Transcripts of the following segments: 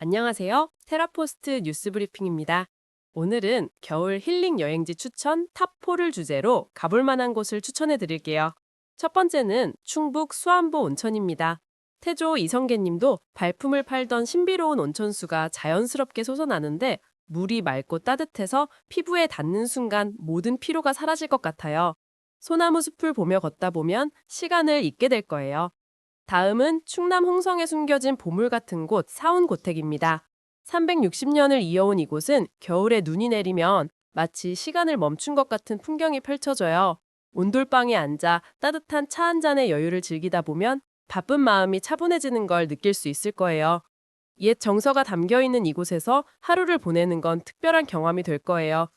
안녕하세요. 테라포스트 뉴스 브리핑입니다. 오늘은 겨울 힐링 여행지 추천 탑4를 주제로 가볼 만한 곳을 추천해 드릴게요. 첫 번째는 충북 수안보 온천입니다. 태조 이성계 님도 발품을 팔던 신비로운 온천수가 자연스럽게 솟아나는데 물이 맑고 따뜻해서 피부에 닿는 순간 모든 피로가 사라질 것 같아요. 소나무 숲을 보며 걷다 보면 시간을 잊게 될 거예요. 다음은 충남 홍성에 숨겨진 보물 같은 곳 사운고택입니다. 360년을 이어온 이곳은 겨울에 눈이 내리면 마치 시간을 멈춘 것 같은 풍경이 펼쳐져요. 온돌방에 앉아 따뜻한 차 한 잔의 여유를 즐기다 보면 바쁜 마음이 차분해지는 걸 느낄 수 있을 거예요. 옛 정서가 담겨 있는 이곳에서 하루를 보내는 건 특별한 경험이 될 거예요.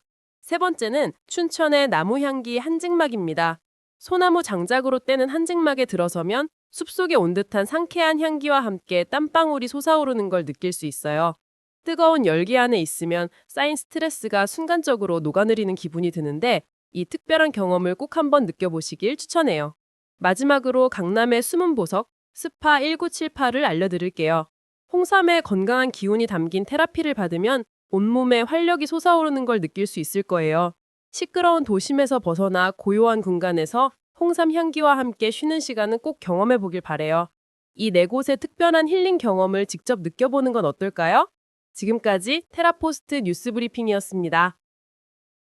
세 번째는 춘천의 나무향기 한증막입니다. 소나무 장작으로 떼는 한증막에 들어서면 숲속에 온 듯한 상쾌한 향기와 함께 땀방울이 솟아오르는 걸 느낄 수 있어요. 뜨거운 열기 안에 있으면 쌓인 스트레스가 순간적으로 녹아내리는 기분이 드는데 이 특별한 경험을 꼭 한번 느껴보시길 추천해요. 마지막으로 강남의 숨은 보석 스파 1978을 알려드릴게요. 홍삼의 건강한 기운이 담긴 테라피를 받으면 온몸에 활력이 솟아오르는 걸 느낄 수 있을 거예요. 시끄러운 도심에서 벗어나 고요한 공간에서 홍삼 향기와 함께 쉬는 시간은 꼭 경험해 보길 바래요. 이 네 곳의 특별한 힐링 경험을 직접 느껴보는 건 어떨까요? 지금까지 테라포스트 뉴스 브리핑이었습니다.